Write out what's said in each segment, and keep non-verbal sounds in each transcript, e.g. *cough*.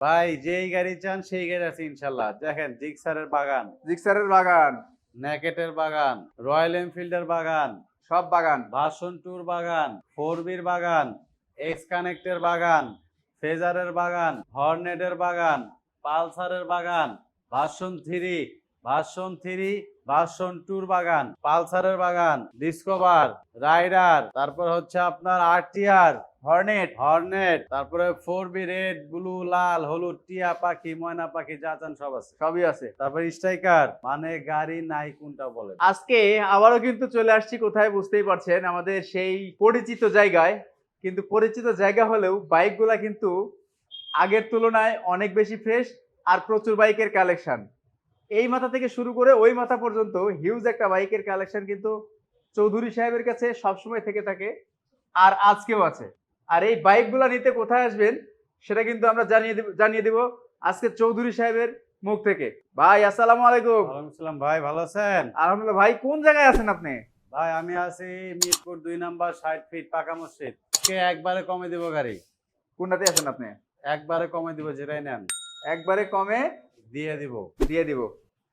ভাই যেই গাড়ি চান সেই গাড়ি আছে ইনশাল্লাহ। দেখেন জিক্সারের বাগান। জিক্সারের বাগান। ন্যাকেটের বাগান রয়্যাল এনফিল্ডের বাগান সব বাগান। ভার্সন টুর বাগান ফোর বির বাগান এক্স কানেক্টের বাগান ফেজারের বাগান হর্নেটের বাগান পালসারের বাগান version three version three version টুর বাগান, পালসারের বাগান, ডিসকভার, রাইডার, তারপর হচ্ছে আপনার আরটিআর, হর্নেট হর্নেট, তারপরে ফোর বি রেড, ব্লু, লাল, হলুদ, টিয়া পাখি, ময়না পাখি যা চান সব আছে। সবই আছে। তারপর স্ট্রাইকার মানে গাড়ি নাই কোনটা বলে আজকে আবারও কিন্তু চলে আসছি, কোথায় বুঝতেই পারছেন, আমাদের সেই পরিচিত জায়গায়। কিন্তু পরিচিত জায়গা হলেও বাইকগুলা কিন্তু আগের তুলনায় অনেক বেশি ফ্রেশ আর প্রচুর বাইকের কালেকশন এই মাথা থেকে শুরু করে ওই মাথা পর্যন্ত হিউজ একটা বাইকের কালেকশন কিন্তু চৌধুরী সাহেবের কাছে সবসময় থেকে থাকে আর আজকেও আছে। আর এই বাইকগুলা নিতে কোথায় আসবেন সেটা কিন্তু আমরা জানিয়ে দিব জানিয়ে দিব আজকে চৌধুরী সাহেবের মুখ থেকে। ভাই আসসালামু আলাইকুম। আসসালাম ভাই ভালো আছেন? আলহামদুলিল্লাহ। ভাই কোন জায়গায় আছেন আপনি? ভাই আমি আছি মিরপুর দুই নাম্বার ষাট ফিট পাকা মসজিদ। কে একবারে কমে দিব গাড়ি? কোনটাতে আছেন আপনি? একবারে কমে দিব যেটাই নেন। একবারে কমে দিয়ে দিব দিয়ে দিব।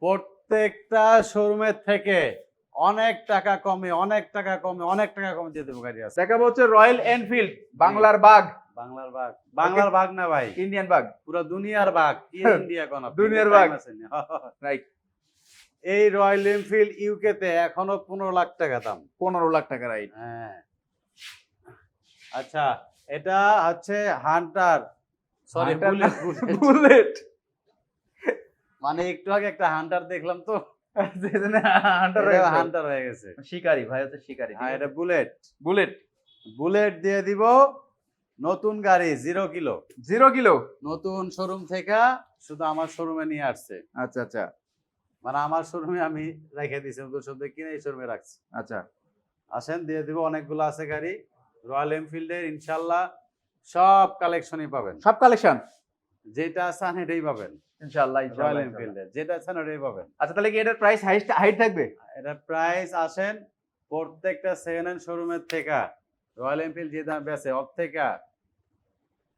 প্রত্যেকটা শোরুমের থেকে অনেক টাকা কমে অনেক টাকা কমে অনেক টাকা কমে দিয়ে দেবো গাড়ি আছে। দেখাবো হচ্ছে রয়্যাল এনফিল্ড বাংলার বাঘ। বাংলার বাঘ। বাংলার বাঘ না ভাই। ইন্ডিয়ান বাঘ। পুরো দুনিয়ার বাঘ। ইন্ডিয়া কোন? দুনিয়ার বাঘ। রাইট এই রয়্যাল এনফিল্ড ইউকে তে এখনও পনেরো লাখ টাকা দাম। পনেরো লাখ টাকা রাইট হ্যাঁ। আচ্ছা এটা হচ্ছে হান্টার সরি বুলেট মানে একটু আগে একটা হান্টার দেখলাম তো। হান্টার হয়ে গেছে। শিকারি ভাই হচ্ছে শিকারি হ্যাঁ এটা বুলেট বুলেট বুলেট দিয়ে দিব নতুন গাড়ি জিরো কিলো জিরো কিলো নতুন শোরুম থেকে শুধু আমার শোরুমে নিয়ে আসছে। আচ্ছা আচ্ছা। মানে আমার শোরুমে আমি রেখে দিয়েছি নতুন কিনে এই শোরুমে রাখছি। আচ্ছা। আসেন দিয়ে দিব অনেকগুলো আছে গাড়ি। রয়্যাল এনফিল্ডের ইনশাল্লাহ সব কালেকশনই পাবেন। সব কালেকশন যেটা চান এটাই পাবেন। ইনশাআল্লাহ রয়্যাল যেটা চান ওটাই পাবেন আচ্ছা তাহলে কি এটার প্রাইস হাইট হাইট থাকবে? এটা প্রাইস আসেন প্রত্যেকটা সেকেন্ড হ্যান্ড শোরুমের থেকে। রয়্যাল এনফিল্ড যে দাম বেছে ওর থেকে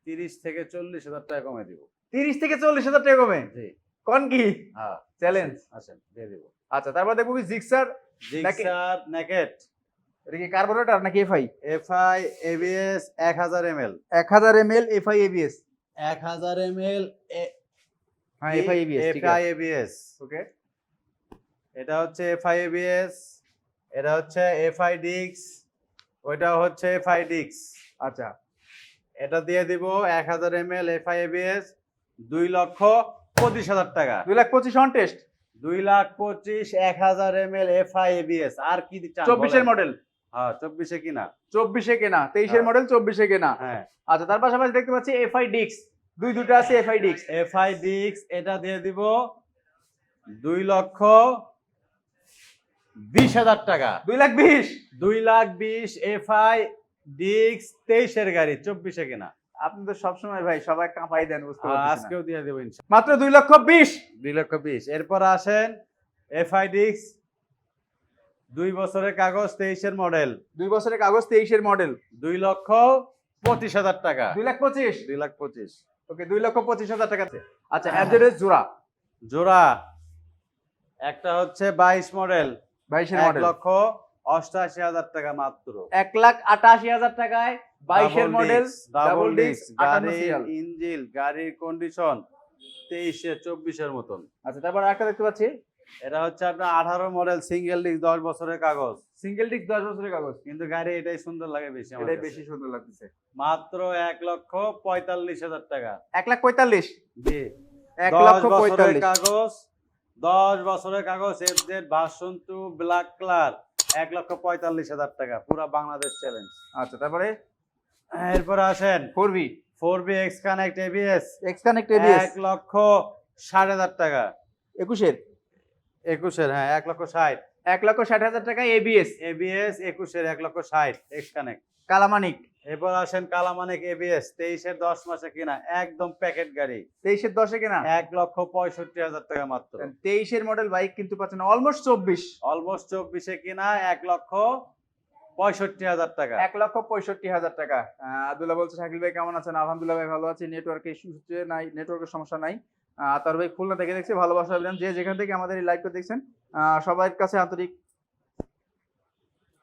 তিরিশ থেকে চল্লিশ হাজার টাকা কমে দিব। তিরিশ থেকে চল্লিশ হাজার টাকা কমে? জি। কোন কি? হ্যাঁ চ্যালেঞ্জ আসেন দিয়ে দিব। আচ্ছা তারপর দেখব কি জিক্সার জিক্সার নেকেট এটা কি কার্বোরেটর নাকি এফআই এফআই এবিএস এক হাজার এম এল এক হাজার এম এল এফআই এবিএস এক হাজার এম এল হ্যাঁ এফআই এবিএস ঠিক এফআই আছে এবিএস ওকে এটা হচ্ছে এফআই এবিএস এটা হচ্ছে এফআই ডিক্স ওইটা হচ্ছে এফআই ডিক্স আচ্ছা। এটা দিয়ে দিব এক হাজার এম এল এফআই এবিএস দুই লক্ষ পঁচিশ হাজার টাকা। দুই লাখ পঁচিশ অন টেস্ট দুই লাখ পঁচিশ এক হাজার এম এল এফআই এবিএস আর কি চব্বিশের? মডেল হ্যাঁ চব্বিশে কিনা। চব্বিশে কেনা তেইশের হ্যাঁ। মডেল চব্বিশে কেনা। হ্যাঁ। আচ্ছা তার পাশাপাশি দেখতে পাচ্ছি এফআই ডিক্স দুই দুটো আছে এফআই ডিক্স এফআই ডিক্স এটা দিয়ে দিব দুই লক্ষ বিশ হাজার টাকা। দুই লাখ বিশ। দুই লাখ বিশ এফআই ডিক্স তেইশের গাড়ি চব্বিশে কিনা। আপনি তো সবসময় ভাই সবাই কাঁপাই দেন। আজকেও দিয়ে দেবো মাত্র দুই লক্ষ বিশ। দুই লক্ষ বিশ। এরপর আসেন এফআই ডিক্স দুই বছরের কাগজ তেইশের মডেল। দুই বছরের কাগজ তেইশের মডেল। দুই লক্ষ পঁচিশ হাজার টাকা। দুই লাখ পঁচিশ। দুই লাখ পঁচিশ। ওকে দুই লক্ষ পঁচিশ হাজার টাকা আচ্ছা অ্যাড্রেস জোড়া। জোড়া একটা হচ্ছে বাইশ মডেল বাইশের মডেল। লক্ষ অষ্টাশি হাজার টাকা মাত্র। এক লাখ আটাশি হাজার টাকায় বাইশের মডেল ডাবল ডিস্ক গাড়ির ইঞ্জিল গাড়ির কন্ডিশন তেইশে চব্বিশের মতন। আচ্ছা তারপর একটা দেখতে পাচ্ছি। এটা হচ্ছে আপনার আঠারো মডেল সিঙ্গেল ডিস্ক দশ বছরের কাগজ। সিঙ্গেল ডিস্ক দশ বছরের কাগজ। কিন্তু গাড়ি এটাই সুন্দর লাগে বেশি এটাই বেশি সুন্দর লাগতেছে। মাত্র এক লক্ষ পঁয়তাল্লিশ হাজার টাকা। এক লাখ পঁয়তাল্লিশ? জি। এক লক্ষ পঁয়তাল্লিশ। কাগজ দশ বছরের কাগজ F Z version two black colour এক লক্ষ পঁয়তাল্লিশ হাজার টাকা পুরো বাংলাদেশ চ্যালেঞ্জ আচ্ছা তারপরে? এরপরে আসেন। Four V four B X connect ABS X connect ABS এক লক্ষ ষাট হাজার টাকা। একুশের? একুশের হ্যাঁ এক লক্ষ ষাট। এক লক্ষ ষাট হাজার টাকা এবিএস এবিএস একুশের এক লক্ষ ষাট এক্স কানেক্ট কালামানিক। এরপর আসেন কালামানিক এবিএস তেইশের দশ মাসে কিনা একদম প্যাকেট গাড়ি। তেইশের দশে কিনা? এক লক্ষ পঁয়ষট্টি হাজার টাকা মাত্র। তেইশের মডেল বাইক কিন্তু পাচ্ছেন অলমোস্ট চব্বিশ। অলমোস্ট চব্বিশে কিনা এক লক্ষ পঁয়ষট্টি হাজার টাকা। এক লক্ষ পঁয়ষট্টি হাজার টাকা। আহ, আব্দুল্লাহ বলছে শাকিল ভাই কেমন আছেন? আলহামদুলিল্লাহ ভাই ভালো আছি। নেটওয়ার্কের ইস্যু নাই নেটওয়ার্কের সমস্যা নাই। তার ভাই খুলনা থেকে দেখছি ভালোবাসা অভিযান যে যেখান থেকে আমাদের এই লাইভটা দেখছেন সবার কাছে আন্তরিক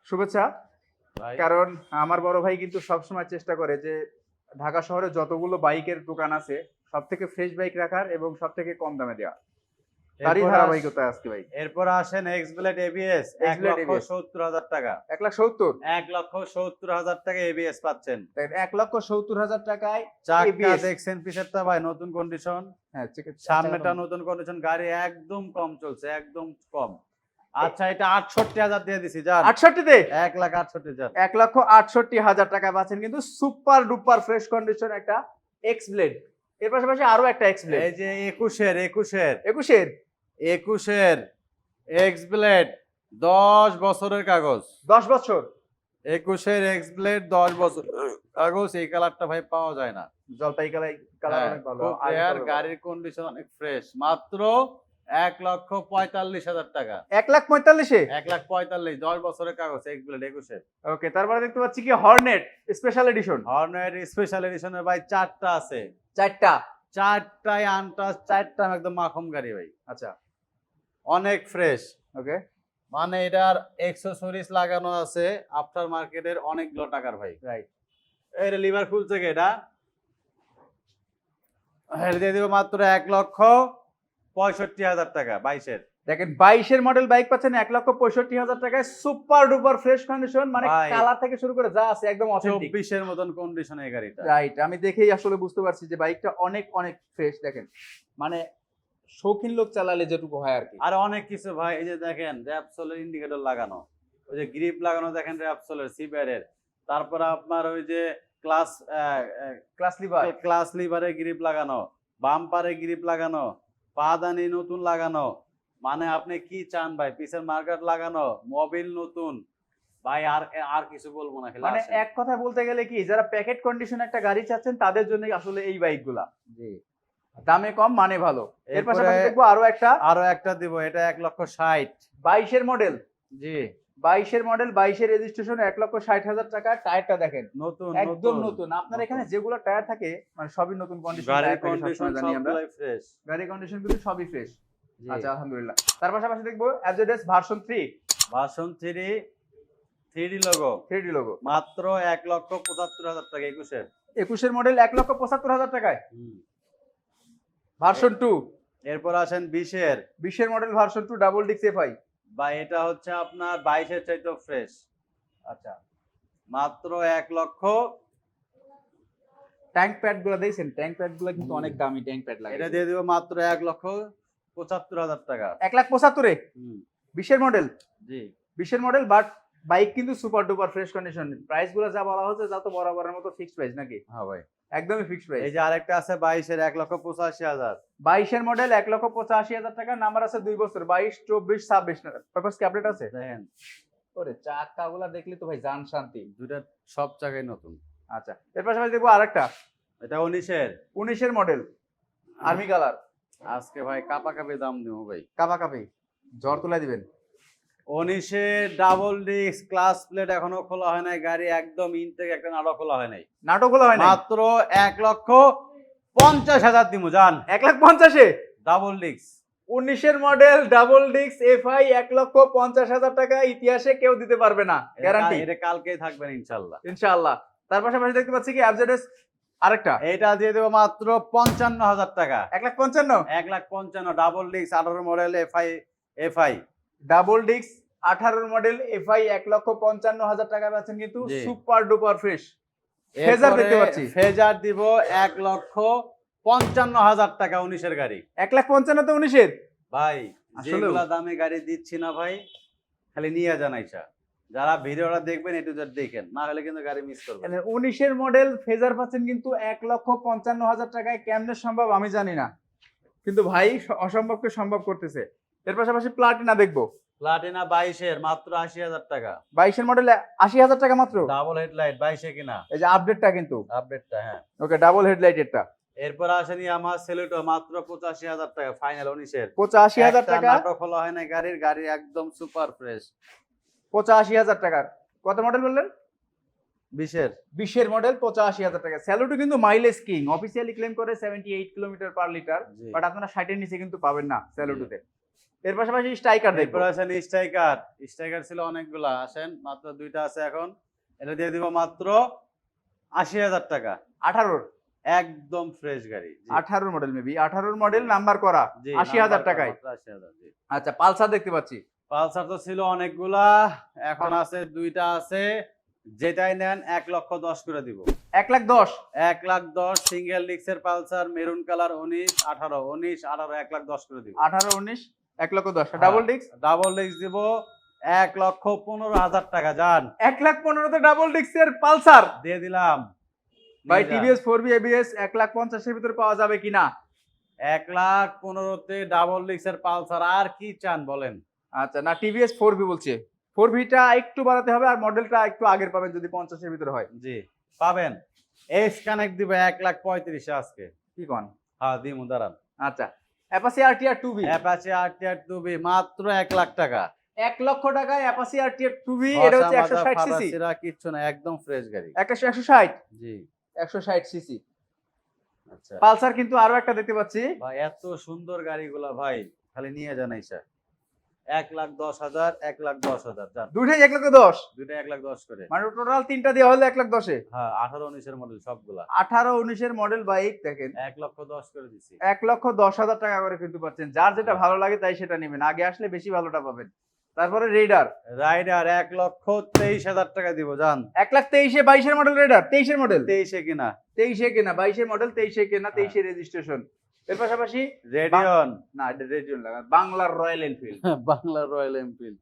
শুভেচ্ছা। কারণ আমার বড় ভাই কিন্তু সবসময় চেষ্টা করে যে ঢাকা শহরে যতগুলো বাইকের দোকান আছে সব থেকে ফ্রেশ বাইক রাখার এবং সব থেকে কম দামে দেওয়া তারই ধারাবাহিকতা আজকে ভাই। এরপর আসেন এক্স ব্লেড এবিএস এক লক্ষ সত্তর হাজার টাকা। এক লাখ সত্তর? এক লক্ষ সত্তর হাজার টাকা এবিএস পাচ্ছেন। এক লক্ষ সত্তর হাজার টাকায় চাকা দেখছেন পিছেরটা ভাই নতুন কন্ডিশন হ্যাঁ সামনেটা নতুন কন্ডিশন গাড়ি একদম কম চলছে একদম কম। আচ্ছা এটা আটষট্টি হাজার দিয়ে দিছি যান। আটষট্টিতে? এক লাখ আটষট্টি হাজার। এক লক্ষ আটষট্টি হাজার টাকা পাচ্ছেন কিন্তু সুপার ডুপার ফ্রেশ কন্ডিশন একটা এক্স ব্লেড এর পাশাপাশি আরও একটা এক্স ব্লেড এই যে একুশের একুশের। একুশের? একুশের এক্স ব্লেড দশ বছরের কাগজ। দশ বছর। একুশের এক্স ব্লেড দশ বছর কাগজ এই কালারটা ভাই পাওয়া যায় না। জলপাই কালার কালার হ্যাঁ, অনেক ভালো আর গাড়ির কন্ডিশন অনেক ফ্রেশ মাত্র এক লক্ষ পঁয়তাল্লিশ হাজার টাকা। এক লাখ পঁয়তাল্লিশে? এক লাখ পঁয়তাল্লিশ দশ বছরের কাগজ এক্স ব্লেড একুশের। ওকে তারপরে দেখতে পাচ্ছি কি? হর্নেট স্পেশাল এডিশন হর্নের স্পেশাল এডিশনের ভাই চারটা আছে। চারটা? চারটাই আনটাস চারটা একদম মাখম গাড়ি ভাই। আচ্ছা। অনেক ফ্রেশ ওকে মানে এটার এক্সেসরিজ লাগানো আছে আফটার মার্কেটের অনেকগুলো টাকার ভাই। রাইট এটা লিভার খুলছে কি এটা। এটা দিয়ে দিব মাত্র এক লক্ষ পঁয়ষট্টি হাজার টাকা বাইশের। দেখেন বাইশের মডেল বাইক পাচ্ছেন এক লক্ষ পঁয়ষট্টি হাজার টাকায় সুপার ডুপার ফ্রেশ কন্ডিশন মানে কালার থেকে শুরু করে যা আছে একদম অথেন্টিক চব্বিশের মতন কন্ডিশন এই গাড়িটা। রাইট আমি দেখেই আসলে বুঝতে পারছি যে বাইকটা অনেক অনেক ফ্রেশ দেখেন। মানে শৌখিন লোক চালালে যেটুকু হয় আর কি আর অনেক কিছু ভাই এই যে দেখেন র্যাপসোলের ইন্ডিকেটর লাগানো। ওই যে গ্রিপ লাগানো দেখেন র্যাপসোলের সিবারের তারপরে আপনার ওই যে ক্লাস ক্লাস লিভার ক্লাস লিভারে গ্রিপ লাগানো বাম্পারে গ্রিপ লাগানো পাদানি নতুন লাগানো। মানে আপনি কি চান ভাই? পিসের মার্কেট লাগানো মোবিল নতুন। ভাই আর আর কিছু বলব না মানে এক কথা বলতে গেলে কি যারা প্যাকেট কন্ডিশন একটা গাড়ি চাচ্ছেন তাদের জন্য আসলে এই বাইকগুলা জি। দামে কম মানে ভালো। এর পাশাপাশি দেখব আরও একটা। আরও একটা দিব এটা এক লক্ষ ষাট। বাইশের মডেল। জি। বাইশের মডেল বাইশের রেজিস্ট্রেশন এক লক্ষ ষাট হাজার টাকা। টায়ারটা দেখেন। নতুন একদম নতুন। আপনার এখানে যেগুলো টায়ার থাকে মানে সবই নতুন কন্ডিশন গাড়ির কন্ডিশন জানি আমরা। ফ্রেশ গাড়ি কন্ডিশন কিন্তু সবই ফ্রেশ আচ্ছা আলহামদুলিল্লাহ। তার পাশাপাশি দেখব অ্যাজেডেস version three version three three logo three logo মাত্র এক লক্ষ পঁচাত্তর হাজার টাকা একুশের। একুশের মডেল এক লক্ষ পঁচাত্তর হাজার টাকায়। ভার্সন টু এরপর আসেন বিশের। বিশের মডেল ভার্সন টু ডাবল ডিক্স এফআই বা এটা হচ্ছে আপনার বাইশের চাইতে ফ্রেশ আচ্ছা মাত্র এক লক্ষ। ট্যাঙ্ক প্যাডগুলো দেখছেন? ট্যাঙ্ক প্যাডগুলো কিন্তু অনেক দামি ট্যাঙ্ক প্যাড লাগে। এটা দিয়ে দিব মাত্র এক লক্ষ পঁচাত্তর হাজার টাকা। এক লাখ পঁচাত্তরে? বিশের মডেল জি। বিশের মডেল বাট বাইক কিন্তু সুপার ডুপার ফ্রেশ কন্ডিশন প্রাইসগুলো যা বলা হচ্ছে যা তো বরাবরের মতো ফিক্সড প্রাইস নাকি? হ্যাঁ ভাই। একদমই ফিক্সড প্রাইস এই যে আরেকটা আছে বাইশের এক লক্ষ পঁচাশি হাজার। বাইশের মডেল এক লক্ষ পঁচাশি হাজার টাকা নাম্বার আছে দুই বছর বাইশ চব্বিশ ছাব্বিশ পেপার কি আপডেট আছে? দেখেন। ওরে চাকা গুলা দেখলে তো ভাই জান শান্তি। দুটা সব জায়গায় নতুন। আচ্ছা এর পাশাপাশি দেখব আরেকটা। এটা উনিশের। উনিশের মডেল আর্মি কালার আজকে ভাই কাপা কাপে দাম দিব ভাই। কাপা কাপে জ্বর তুলে দিবেন। উনিশের ডাবল ডিস্ক ক্লাস প্লেট এখনও খোলা হয় নাই গাড়ি একদম ইনটেক একটা নাটক খোলা হয় নাই। নাটকগুলো হয় মাত্র এক লক্ষ পঞ্চাশ হাজার দিমু যান এক লাখ পঞ্চাশে? Double disc. উনিশের মডেল ডাবল ডিক্স এফআই এক লক্ষ পঞ্চাশ হাজার টাকা ইতিহাসে কেউ দিতে পারবে না গ্যারান্টি এটা কালকেই থাকবেন ইনশাল্লাহ ইনশাআল্লাহ। তার পাশাপাশি দেখতে পাচ্ছি কি অ্যাবজেডেস আরেকটা। এটা দিয়ে দেবো মাত্র পঞ্চান্ন হাজার টাকা। এক লাখ পঞ্চান্ন? এক লাখ পঞ্চান্ন ডাবল ডিস্ক আঠারো মডেল এফআই এফআই। ডাবল ডিক্স আঠারোর মডেল এফআই এক লক্ষ পঞ্চান্ন হাজার টাকা পাচ্ছেন কিন্তু সুপার ডুপার ফ্রেশ। ফেজার দেখতে পাচ্ছি। ফেজার দিব এক লক্ষ পঞ্চান্ন হাজার টাকা উনিশের গাড়ি। এক লাখ পঞ্চান্ন তো উনিশের? ভাই যেগুলা দামে গাড়ি দিচ্ছি না ভাই খালি নিয়ে যান আইসা। যারা ভিডিওটা দেখবেন একটু দেখেন না হলে কিন্তু গাড়ি মিস করবেন। উনিশের মডেল ফেজার পাচ্ছেন কিন্তু এক লক্ষ পঞ্চান্ন হাজার টাকায়। কেমনে সম্ভব আমি জানি না। কিন্তু ভাই অসম্ভবকে সম্ভব করতেছে। এর পাশাপাশি প্লাটিনা দেখব। প্লাটিনা বাইশের মাত্র আশি হাজার টাকা। বাইশের মডেল আশি হাজার টাকা মাত্র? ডাবল হেডলাইট বাইশে কিনা? এই যে আপডেটটা কিন্তু। আপডেটটা হ্যাঁ। ওকে ডাবল হেডলাইট এটা এরপর আসেনি আমার সেলুটো মাত্র পঁচাশি হাজার টাকা ফাইনাল উনিশের পঁচাশি হাজার টাকা? নাটক খোলা হয় না গাড়ির গাড়ি একদম সুপার ফ্রেশ পঁচাশি হাজার টাকার। কত মডেল বললেন? বিশের। বিশের মডেল পঁচাশি হাজার টাকা। স্যালুটো কিন্তু মাইলেজ কিং অফিসিয়ালি ক্লেম করে seventy eight kilometre per litre but আপনারা ষাটের নিচে কিন্তু পাবেন না স্যালুটোতে এর পাশাপাশি স্ট্রাইকার দেখব। আছেন স্ট্রাইকার স্ট্রাইকার ছিল অনেকগুলা আসেন মাত্র দুইটা আছে এখন। এটা দিয়ে দিব মাত্র আশি হাজার টাকা। আঠারোর? একদম ফ্রেশ গাড়ি আঠারোর মডেল মেবি আঠারোর মডেল নাম্বার করা আশি হাজার টাকায়। মাত্র 80,000, আচ্ছা পালসার দেখতে পাচ্ছি। পালসার তো ছিল অনেকগুলা এখন আছে দুইটা আছে। যেটাই নেন এক লক্ষ দশ করে দিব। এক লাখ দশ? এক লাখ দশ সিঙ্গেল ডিক্সের পালসার মেরুন কালার উনিশ আঠারো উনিশ আঠারো এক লাখ দশ করে দিব। আঠারো উনিশ এক লক্ষ দশ ডাবল ডিস্ক ডাবল ডিক্স দিব। এক লক্ষ পনেরো হাজার টাকা যান এক লাখ পনেরোতে ডাবল ডিস্কের পালসার? দিয়ে দিলাম। যান। টিভিএস ফোর বি এবিএস এক লাখ পঞ্চাশের ভিতরে পাওয়া যাবে কিনা? এক লাখ পনেরোতে ডাবল ডিক্সের পালসার আর কি চান বলেন? আচ্ছা না টিভিএস ফোর বি বলছে। ফোর ভিটা একটু বাড়াতে হবে আর মডেলটা একটু আগের পাবেন যদি পঞ্চাশের ভিতরে হয়। জি পাবেন। এস কানেক্ট দিবে এক লাখ পঁয়ত্রিশে আজকে। কি কন? হ্যাঁ দিমু দাঁড়ান। আচ্ছা। Apache RTR two B Apache RTR two B মাত্র এক লাখ টাকা। এক লক্ষ টাকায় অ্যাপাসি আরটিআর টু বি এটা হচ্ছে একশো ষাট সিসি কিচ্ছু না একদম ফ্রেশ গাড়ি। একটা একশো ষাট? জি। একশো ষাট সিসি আচ্ছা। পালসার কিন্তু আরও একটা দেখতে পাচ্ছি। ভাই এত সুন্দর গাড়িগুলা ভাই খালি নিয়ে যান স্যার এক লাখ দশ হাজার এক লাখ দশ হাজার যান এক লক্ষ দশ? দুইটা এক লাখ দশ করে। মানে টোটাল তিনটা দেওয়া হলো এক লাখ দশে? হ্যাঁ আঠারো উনিশের মডেল সবগুলা। আঠারো উনিশের মডেল বাইক দেখেন এক লক্ষ দশ করে দিছি। এক লক্ষ দশ হাজার টাকা করে কিন্তু পাচ্ছেন। যার যেটা ভালো লাগে তাই সেটা নেবেন। আগে আসলে বেশি ভালোটা পাবেন। তারপরে রেডার রাইডার এক লক্ষ তেইশ হাজার টাকা দিব যান এক লাখ তেইশে বাইশের মডেল রেডার তেইশের মডেল তেইশে কিনা। তেইশে কেনা বাইশের মডেল তেইশে কেনা তেইশে রেজিস্ট্রেশন এর পাশাপাশি রেডিয়ন না এটা রেডিও লাগা বাংলার Royal Enfield Bangla Royal Enfield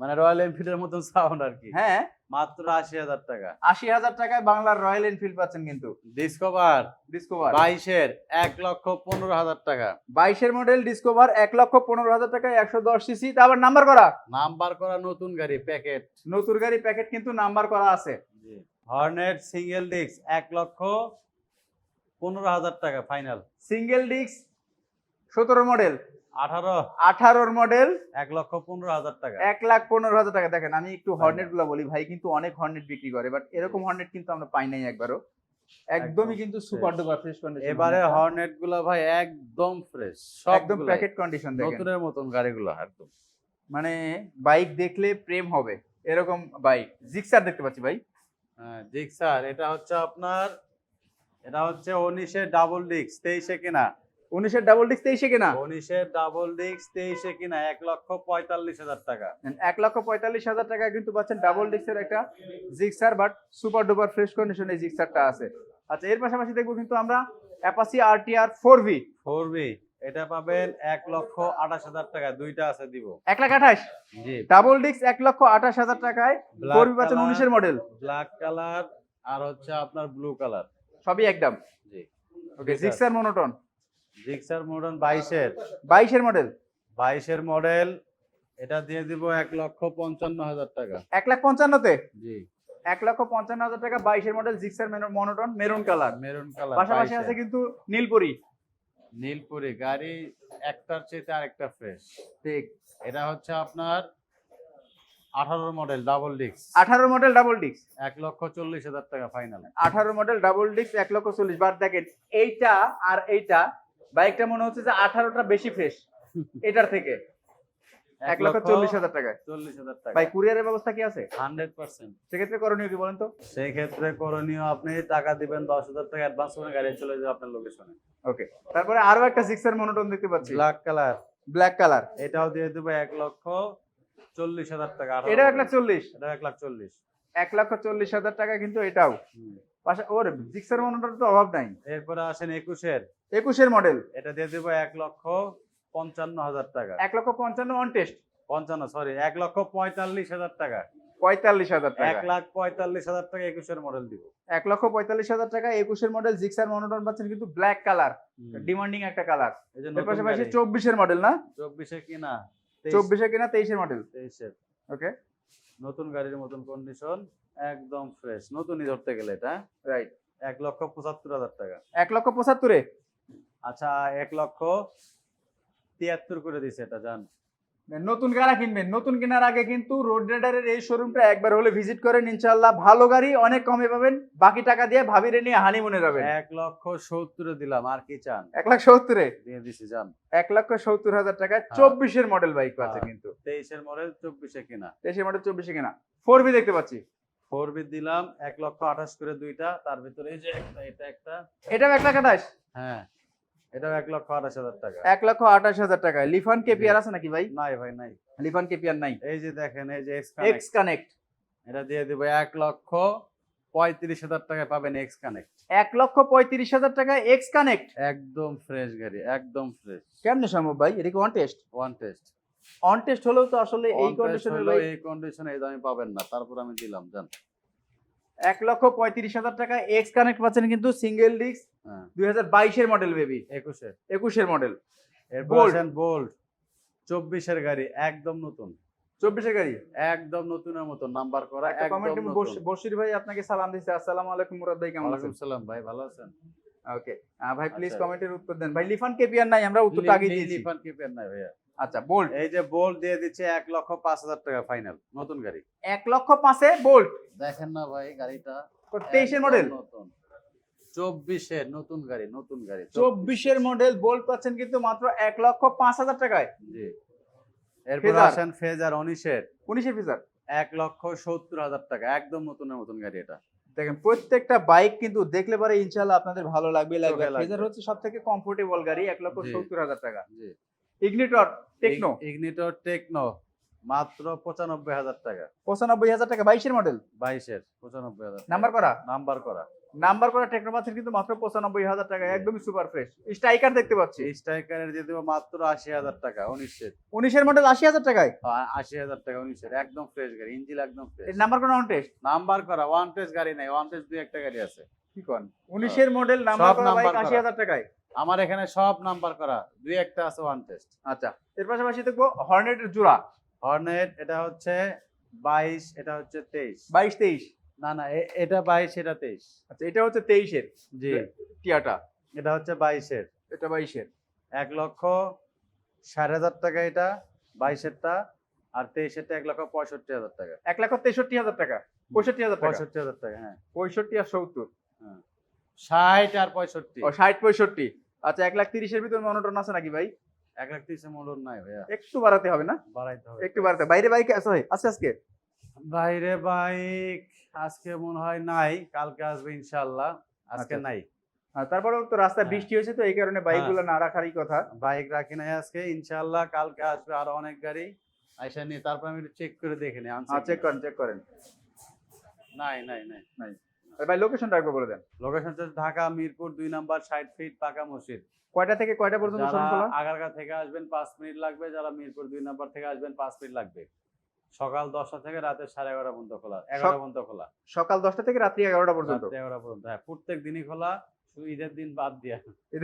মানে রয়্যাল এনফিল্ডের মতন সাউন্ড আর কি। হ্যাঁ। মাত্র আশি হাজার টাকা। আশি হাজার টাকায় বাংলার রয়্যাল এনফিল্ড পাচ্ছেন কিন্তু। ডিসকভার ডিসকভার বাইশের এক লক্ষ পনেরো হাজার টাকা। বাইশের মডেল ডিসকভার এক লক্ষ পনেরো হাজার টাকায় একশো দশ সিসি আবার নাম্বার করা। নাম্বার করা নতুন গাড়ি প্যাকেট নতুন গাড়ি প্যাকেট কিন্তু নাম্বার করা আছে। হর্নেট সিঙ্গেল ডিস্ক এক লক্ষ পনেরো হাজার টাকা ফাইনাল সিঙ্গেল ডিস্ক সতেরো মডেল আঠারো। আঠারোর মডেল এক লক্ষ পনেরো হাজার টাকা। এক লাখ পনেরো হাজার টাকা। দেখেন আমি একটু হর্নেটগুলো বলি। ভাই কিন্তু অনেক হর্নেট বিক্রি করে বাট এরকম হর্নেট কিন্তু আমরা পাই নাই একবারও। একদমই কিন্তু সুপার ডুপার ফ্রেশ কন্ডিশন এবারে হর্নেটগুলা ভাই একদম ফ্রেশ একদম প্যাকেট কন্ডিশন দেখেন। নতুনের মতন গাড়িগুলো একদম। মানে বাইক দেখলে প্রেম হবে। এরকম বাইক জিক্সার দেখতে পাচ্ছি ভাই। হ্যাঁ জিক্সার এটা হচ্ছে আপনার এটা হচ্ছে উনিশের ডাবল ডিক্স তেইশে কিনা? উনিশের ডাবল ডিস্ক তেইশে কেনা? উনিশের ডাবল ডিক্স তেইশে কিনা? এক লক্ষ পঁয়তাল্লিশ হাজার টাকা। এক লক্ষ পঁয়তাল্লিশ হাজার টাকা কিন্তু পাচ্ছেন ডাবল ডিস্কের একটা Gixxer but super duper fresh condition কন্ডিশনে জিক্সারটা আছে। আচ্ছা এর পাশাপাশি দেখব কিন্তু আমরা Apache R T R four V four B এটা পাবেন এক লক্ষ আঠাশ হাজার টাকা দুইটা আছে দিব। এক লাখ আঠাশ? জি। ডাবল ডিক্স এক লক্ষ আঠাশ হাজার টাকায় ফোর ভি পাচ্ছেন উনিশের মডেল ব্ল্যাক কালার আর হচ্ছে আপনার ব্লু কালার সবই একদম। জি। Okay. Gixxer monotone Gixxer model বাইশের। বাইশের মডেল বাইশের মডেল এটা দিয়ে দিব এক লক্ষ পঞ্চান্ন হাজার টাকা। এক লাখ পঞ্চান্নতে? জি। এক লক্ষ পঞ্চান্ন হাজার টাকা বাইশের model Gixxer monotone maroon colour maroon colour পাশাপাশি আছে কিন্তু নীলপুরি। নীলপুরি গাড়ি একটার চেয়ে আরেকটা ফ্রেশ ঠিক। এটা হচ্ছে আপনার আঠারো মডেল ডাবল ডিস্ক আঠারো মডেল ডাবল ডিস্ক এক লক্ষ চল্লিশ হাজার টাকা ফাইনাল আঠারো মডেল ডাবল ডিস্ক এক লক্ষ চল্লিশ। বার দেখেন এইটা আর এইটা বাইকটা মনে হচ্ছে যে আঠারোটা বেশি ফ্রেশ *laughs* এটার থেকে। এক লক্ষ চল্লিশ হাজার টাকায়। চল্লিশ হাজার টাকা। ভাই কুরিয়ারের ব্যবস্থা কি আছে? Hundred percent. সেক্ষেত্রে করণীয় কি বলেন তো? সেই ক্ষেত্রে করণীয় আপনি টাকা দিবেন দশ হাজার টাকা অ্যাডভান্স করে গাড়ি চলে যাবে আপনার লোকেশনে ওকে তারপরে আরও একটা জিক্সার মনোটন দেখতে পাচ্ছি। ব্ল্যাক কালার ব্ল্যাক কালার এটাও দিয়ে দেবো এক লক্ষ চল্লিশ হাজার টাকা এটা এক লাখ চল্লিশ। এটা এক লাখ চল্লিশ। এক লক্ষ চল্লিশ হাজার টাকা কিন্তু এটাও। ওর জিক্সার মনোটন তো অভাব নাই। এরপরে আসেন একুশের। একুশের মডেল এটা দিয়ে দেবো এক লক্ষ পঞ্চান্ন হাজার টাকা। এক লক্ষ পঞ্চান্ন অন টেস্ট পঞ্চান্ন সরি এক লক্ষ পঁয়তাল্লিশ হাজার টাকা। পঁয়তাল্লিশ হাজার টাকা। এক লাখ পঁয়তাল্লিশ হাজার টাকা একুশের মডেল দিব। এক লক্ষ পঁয়তাল্লিশ হাজার টাকা একুশের মডেল জিক্সার মনোটন পাচ্ছেন কিন্তু ব্ল্যাক কালার ডিমান্ডিং একটা কালারের পাশাপাশি চব্বিশের মডেল না? চব্বিশে কিনা? চব্বিশে কিনা তেইশের মডেল তেইশের। ওকে নতুন গাড়ির মতন কন্ডিশন একদম ফ্রেশ নতুনই ধরতে গেলে এটা রাইট এক লক্ষ পঁচাত্তর হাজার টাকা। এক লক্ষ পঁচাত্তরে? আচ্ছা এক লক্ষ তিয়াত্তর করে দিছে এটা জান। নতুন গাড়ি কিনবেন। নতুন কেনার আগে কিন্তু রোড রাইডারের এই শোরুমটা একবার হলে ভিজিট করেন ইনশাল্লাহ ভালো গাড়ি অনেক কমে পাবেন। বাকি টাকা দিয়ে ভাবিরে নিয়ে হানিমুনে যাবেন। এক লক্ষ সত্তরে দিলাম আর কি চান? এক লাখ সত্তরে? দিয়ে দিছি যান। এক লক্ষ সত্তর হাজার টাকায় চব্বিশের মডেল বাইক আছে হ্যাঁ। কিন্তু। তেইশের মডেল চব্বিশে কিনা। তেইশের মডেল চব্বিশে কেনা। ফোর বি দেখতে পাচ্ছি। ফোর বি দিলাম এক লক্ষ আঠাশ করে দুইটা। তার ভিতরে এই যে একটা এটা একটা। এটাও এক লাখ আঠাশ? হ্যাঁ। এটাও এক লক্ষ আঠাশ হাজার টাকা। এক লক্ষ আঠাশ হাজার টাকায় লিফান কেপিআর আছে নাকি ভাই? নাই ভাই নাই। লিফান কেপিআর নাই? এই যে দেখেন এই যে এক্স কানেক্ট এটা দিয়ে দিব এক লক্ষ পঁয়ত্রিশ হাজার টাকায় পাবেন এক্স কানেক্ট এক লক্ষ পঁয়ত্রিশ হাজার টাকায় এক্স কানেক্ট একদম ফ্রেশ গাড়ি একদম ফ্রেশ কেমনে সম্ভব ভাই? এটা কি one test one test on test হলেও তো আসলে এই কন্ডিশনের বাইক এই কন্ডিশনে এই দামে পাবেন না। তারপর আমি দিলাম জান। এক লক্ষ পঁয়ত্রিশ হাজার টাকা এক্স কানেক্ট পাচ্ছেন কিন্তু সিঙ্গেল ডিস্ক দুই হাজার বাইশের মডেল বেবি একুশে। একুশের মডেল বোল্ট চব্বিশের গাড়ি একদম নতুন। চব্বিশের গাড়ি? একদম নতুনের মতো নাম্বার করা একদম বশির ভাই আপনাকে সালাম দিচ্ছে আসসালামু আলাইকুম মুরাদ ভাই কেমন আছেন? সালাম ভাই ভালো আছেন? ওকে ভাই প্লিজ আচ্ছা। কমেন্টের উত্তর দেন। ভাই লিফান কেপিআর নাই আমরা উত্তরটা আগে দিয়েছি। লিফান কিপের নাই ভাইয়া। আচ্ছা বোল্ট এই যে বোল্ট দিয়ে দিচ্ছে এক লক্ষ পাঁচ হাজার টাকা ফাইনাল নতুন গাড়ি। এক লক্ষ পাঁচে বোল্ট দেখেন না ভাই গাড়িটা তেইশের মডেল নতুন। চব্বিশের নতুন গাড়ি নতুন গাড়ি। চব্বিশের মডেল বোল্ট পাচ্ছেন কিন্তু মাত্র এক লক্ষ পাঁচ হাজার টাকায়। জি। এরপর আসেন ফেজার উনিশের। উনিশের ফিচার এক লক্ষ সত্তর হাজার টাকা একদম নতুনের মতন গাড়ি এটা। দেখেন প্রত্যেকটা বাইক কিন্তু দেখলে পরে ইনশাল্লাহ আপনাদের ভালো লাগবে লাগবে। ফেজার হচ্ছে সব থেকে কমফোর্টেবল গাড়ি এক লক্ষ সত্তর হাজার টাকা। জি। ইগনিটর টেকনো ইগনিটর টেকনো মাত্র পঁচানব্বই হাজার টাকা। পঁচানব্বই হাজার টাকা বাইশের মডেল বাইশের পঁচানব্বই হাজার নাম্বার করা? নাম্বার করা। নাম্বার করা টেকনো কিন্তু মাত্র পঁচানব্বই হাজার টাকা একদমই সুপার ফ্রেশ। স্ট্রাইকার দেখতে পাচ্ছি। স্ট্রাইকারের দিয়ে দেবো মাত্র আশি হাজার টাকা উনিশের। উনিশের মডেল আশি হাজার টাকায়? আশি হাজার টাকা উনিশের একদম ফ্রেশ গাড়ি ইঞ্জিল একদম ফ্রেশ। নাম্বার কোনো অন টেস্ট নাম্বার করা ওয়ান টেস্ট গাড়ি নাই ওয়ান টেস্ট দুই একটা গাড়ি আছে। কি কন? উনিশের মডেল নাম্বার করা বাইক আশি হাজার টাকায়? আমার এখানে সব নাম্বার করা দুই একটা আছে ওয়ান টেস্ট আচ্ছা এর পাশাপাশি দেখব হর্নেটের জোড়া। হর্নেট এটা হচ্ছে বাইশ এটা হচ্ছে তেইশ। বাইশ তেইশ। না না এটা বাইশ এটা তেইশ। আচ্ছা এটা হচ্ছে তেইশের জি। টিয়াটা। এটা হচ্ছে বাইশের। এটা বাইশের। এক লক্ষ ষাট হাজার টাকা এটা বাইশেরটা আর তেইশেরটা এক লক্ষ পঁয়ষট্টি হাজার টাকা। এক লাখ তেষট্টি হাজার টাকা পঁয়ষট্টি হাজার পঁয়ষট্টি হাজার টাকা হ্যাঁ। পঁয়ষট্টি আর সত্তর। হ্যাঁ। ষাট আর পঁয়ষট্টি। ও ষাট পঁয়ষট্টি। আচ্ছা এক লাখ তিরিশের ভিতরে মনোটন আছে নাকি ভাই? এক লাখ তিরিশের মনোটন নাই ভাইয়া। একটু বাড়াতে হবে না? বাড়াইতে হবে। একটু বাড়াতে বাইরে বাইকে আছে ভাই আজকে আজকে। বাইরে বাইক আজকে মনে হয় নাই কালকে আসবে ইনশাল্লাহ আজকে আচ্ছা। নাই। হ্যাঁ, তারপরেও তো রাস্তায় হ্যাঁ। বৃষ্টি হয়েছে তো এই কারণে বাইকগুলো না রাখারই কথা। বাইক রাখি নাই আজকে ইনশাল্লাহ কালকে আসবে আরও অনেক গাড়ি। আইসা নিয়ে তারপর আমি একটু চেক করে দেখে নিই হ্যাঁ চেক করেন চেক করেন। নাই নাই নাই। আর ভাই লোকেশনটা একবার বলে দেন। লোকেশন হচ্ছে ঢাকা মিরপুর দুই নাম্বার ষাট ফিট পাকা মসজিদ। কয়টা থেকে কয়টা পর্যন্ত যারা আগারগা থেকে আসবেন পাঁচ মিনিট লাগবে। যারা মিরপুর দুই নাম্বার থেকে আসবেন পাঁচ মিনিট লাগবে। সকাল দশটা থেকে রাতে সাড়ে এগারোটা পর্যন্ত খোলা এগারোটা পর্যন্ত খোলা। সকাল দশটা থেকে রাত্রি এগারোটা পর্যন্ত? এগারোটা পর্যন্ত হ্যাঁ প্রত্যেক দিনই খোলা শুধু ঈদের দিন বাদ দিয়া।